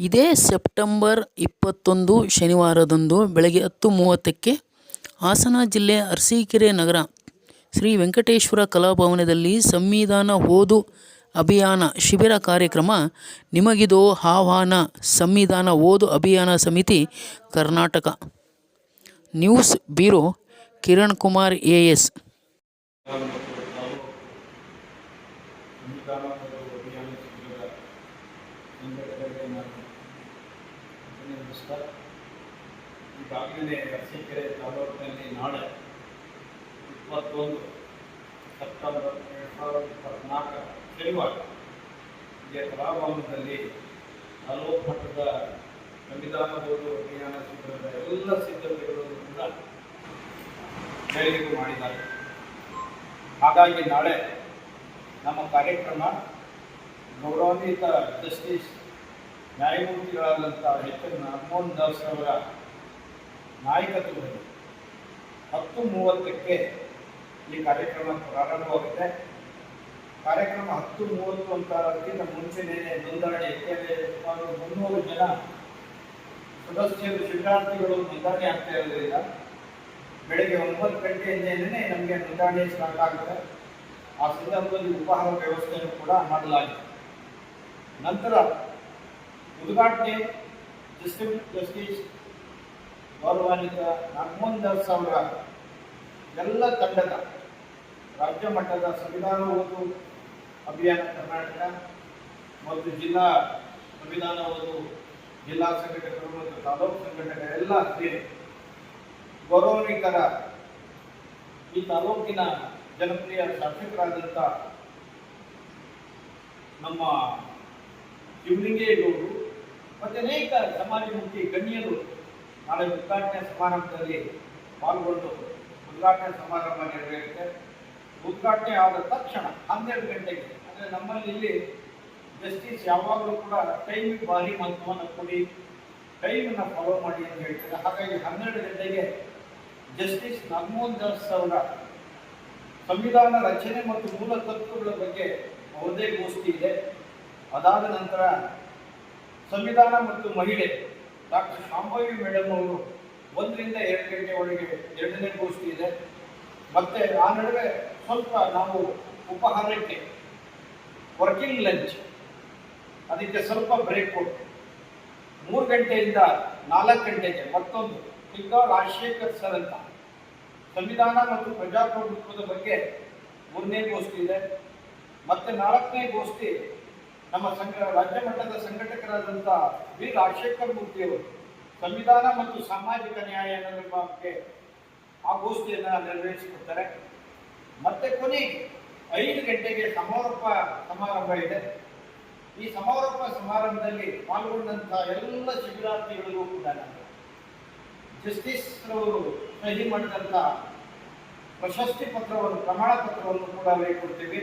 ಇದೇ ಸೆಪ್ಟೆಂಬರ್ ಇಪ್ಪತ್ತೊಂದು ಶನಿವಾರದಂದು ಬೆಳಗ್ಗೆ ಹತ್ತು ಮೂವತ್ತಕ್ಕೆ ಹಾಸನ ಜಿಲ್ಲೆ ಅರಸೀಕೆರೆ ನಗರ ಶ್ರೀ ವೆಂಕಟೇಶ್ವರ ಕಲಾಭವನದಲ್ಲಿ ಸಂವಿಧಾನ ಓದು ಅಭಿಯಾನ ಶಿಬಿರ ಕಾರ್ಯಕ್ರಮ ನಿಮಗಿದು ಆಹ್ವಾನ ಸಂವಿಧಾನ ಓದು ಅಭಿಯಾನ ಸಮಿತಿ Karnataka. News bureau Kiran Kumar A S ಅಭಿನಂದಿಸ್ತಾ ಈಗಾಗಲೇ ಅರಸೀಕೆರೆ ತಾಲೂಕಿನಲ್ಲಿ ನಾಳೆ ಇಪ್ಪತ್ತೊಂದು ಸೆಪ್ಟೆಂಬರ್ ಎರಡು ಸಾವಿರದ ಇಪ್ಪತ್ನಾಲ್ಕು ಶನಿವಾರ ಇಲ್ಲಿಯ ಕಲಾಭವನದಲ್ಲಿ ತಾಲೂಕು ಮಟ್ಟದ ಸಂವಿಧಾನ ಓದು ಅಭಿಯಾನ ಶಿಬಿರದ ಎಲ್ಲ ಸಿದ್ಧತೆಗಳನ್ನು ಕೂಡ ಮೇಲಿಗೆ ಮಾಡಿದ್ದಾರೆ. ಹಾಗಾಗಿ ನಾಳೆ ನಮ್ಮ ಕಾರ್ಯಕ್ರಮ ಗೌರವಾನ್ವಿತ ಜಸ್ಟಿಸ್ ನ್ಯಾಯಮೂರ್ತಿಗಳಾದಂಥ ಎಚ್ ಎನ್ ನಾಗಮೋಹನ್ ದಾಸ್ ಅವರ ನಾಯಕತ್ವದಲ್ಲಿ ಹತ್ತು ಮೂವತ್ತಕ್ಕೆ ಈ ಕಾರ್ಯಕ್ರಮ ಪ್ರಾರಂಭವಾಗುತ್ತೆ ಕಾರ್ಯಕ್ರಮ ಹತ್ತು ಮೂವತ್ತು ಅಂತ ಅದಕ್ಕಿಂತ ಮುಂಚೆನೇ ನೋಂದಣಿ ಸುಮಾರು ಮುನ್ನೂರು ಜನ ಸದಸ್ಯರು, ಶಿಕ್ಷಾರ್ಥಿಗಳು ನೋಂದಣಿ ಆಗ್ತಾ ಇರೋದ್ರಿಂದ ಬೆಳಗ್ಗೆ ಒಂಬತ್ತು ಗಂಟೆಯಿಂದಲೇ ನಮಗೆ ನೋಂದಣಿ ಸ್ಟಾರ್ಟ್ ಆಗುತ್ತೆ ಆ ಸಂದರ್ಭದಲ್ಲಿ ಉಪಹಾರ ವ್ಯವಸ್ಥೆಯನ್ನು ಕೂಡ ಮಾಡಲಾಗಿದೆ. ನಂತರ ಉದ್ಘಾಟನೆ ಡಿಸ್ಟ್ರಿಕ್ಟ್ ಜಸ್ಟಿಸ್ ಗೌರವಾನ್ವಿತ ನಾಗಮೋಹನ್ ದಾಸ್ ಅವರ ಎಲ್ಲ ತಂಡದ ರಾಜ್ಯ ಮಟ್ಟದ ಸಂವಿಧಾನ ಓದು ಅಭಿಯಾನ ಕರ್ನಾಟಕ ಮತ್ತು ಜಿಲ್ಲಾ ಸಂವಿಧಾನ ಓದು ಜಿಲ್ಲಾ ಸಂಘಟಕರು ಮತ್ತು ತಾಲೂಕು ಸಂಘಟಕರೆಲ್ಲ ಸೇರಿ ಗೌರವಾನ್ವಿತರ ಈ ತಾಲೂಕಿನ ಜನಪ್ರಿಯ ಶಾಸಕರಾದಂಥ ನಮ್ಮ ಶಿವಲಿಂಗೇಗೌಡರು ಮತ್ತು ಅನೇಕ ಸಮಾಜಮುಖಿ ಗಣ್ಯರು ನಾಳೆ ಉದ್ಘಾಟನೆ ಸಮಾರಂಭದಲ್ಲಿ ಪಾಲ್ಗೊಂಡು ಉದ್ಘಾಟನೆ ಸಮಾರಂಭ ನೆರವೇರುತ್ತೆ. ಉದ್ಘಾಟನೆ ಆದ ತಕ್ಷಣ ಹನ್ನೆರಡು ಗಂಟೆಗೆ, ಅಂದರೆ ನಮ್ಮಲ್ಲಿ ಇಲ್ಲಿ ಜಸ್ಟಿಸ್ ಯಾವಾಗಲೂ ಕೂಡ ಟೈಮ್ ಭಾರಿ ಮಹತ್ವವನ್ನು ಕೊಡಿ ಟೈಮನ್ನು ಫಾಲೋ ಮಾಡಿ ಅಂತ ಹೇಳ್ತಾರೆ. ಹಾಗಾಗಿ ಹನ್ನೆರಡು ಗಂಟೆಗೆ ಜಸ್ಟಿಸ್ ನಗಮೋಹನ್ ದಾಸ್ ಅವರ ಸಂವಿಧಾನ ರಚನೆ ಮತ್ತು ಮೂಲ ತತ್ವಗಳ ಬಗ್ಗೆ ಅವರದೇ ಗೋಷ್ಠಿ ಇದೆ. ಅದಾದ ನಂತರ ಸಂವಿಧಾನ ಮತ್ತು ಮಹಿಳೆ ಡಾಕ್ಟರ್ ಶಾಂಭವಿ ಮೇಡಮ್ ಅವರು ಒಂದರಿಂದ ಎರಡು ಗಂಟೆ ಒಳಗೆ ಎರಡನೇ ಗೋಷ್ಠಿ ಇದೆ. ಮತ್ತೆ ಆ ನಡುವೆ ಸ್ವಲ್ಪ ನಾವು ಉಪಹಾರಕ್ಕೆ ವರ್ಕಿಂಗ್ ಲಂಚ್ ಅದಕ್ಕೆ ಸ್ವಲ್ಪ ಬ್ರೇಕ್ ಕೊಟ್ಟು ಮೂರು ಗಂಟೆಯಿಂದ ನಾಲ್ಕು ಗಂಟೆಗೆ ಮತ್ತೊಂದು ಈಗ ರಾಜಶೇಖರ್ ಸರ್ ಅಂತ ಸಂವಿಧಾನ ಮತ್ತು ಪ್ರಜಾಪ್ರಭುತ್ವದ ಬಗ್ಗೆ ಮೂರನೇ ಗೋಷ್ಠಿ ಇದೆ. ಮತ್ತೆ ನಾಲ್ಕನೇ ಗೋಷ್ಠಿ ನಮ್ಮ ಸಂಘ, ರಾಜ್ಯ ಮಟ್ಟದ ಸಂಘಟಕರಾದಂಥ ವಿ. ರಾಜಶೇಖರ್ ಮೂರ್ತಿಯವರು ಸಂವಿಧಾನ ಮತ್ತು ಸಾಮಾಜಿಕ ನ್ಯಾಯ ನಿರ್ಮಾಣಕ್ಕೆ ಆ ಗೋಷ್ಠಿಯನ್ನು ನೆರವೇರಿಸಿಕೊಡ್ತಾರೆ. ಮತ್ತೆ ಕೊನೆ ಐದು ಗಂಟೆಗೆ ಸಮಾರೋಪ ಸಮಾರಂಭ ಇದೆ. ಈ ಸಮಾರೋಪ ಸಮಾರಂಭದಲ್ಲಿ ಪಾಲ್ಗೊಂಡಂಥ ಎಲ್ಲ ಶಿಬಿರಾರ್ಥಿಗಳಿಗೂ ಕೂಡ ಜಸ್ಟಿಸ್ ಅವರು ಸಹಿ ಮಾಡಿದಂಥ ಪ್ರಶಸ್ತಿ ಪತ್ರವನ್ನು, ಪ್ರಮಾಣ ಪತ್ರವನ್ನು ಕೂಡ ಕೊಡ್ತೀವಿ.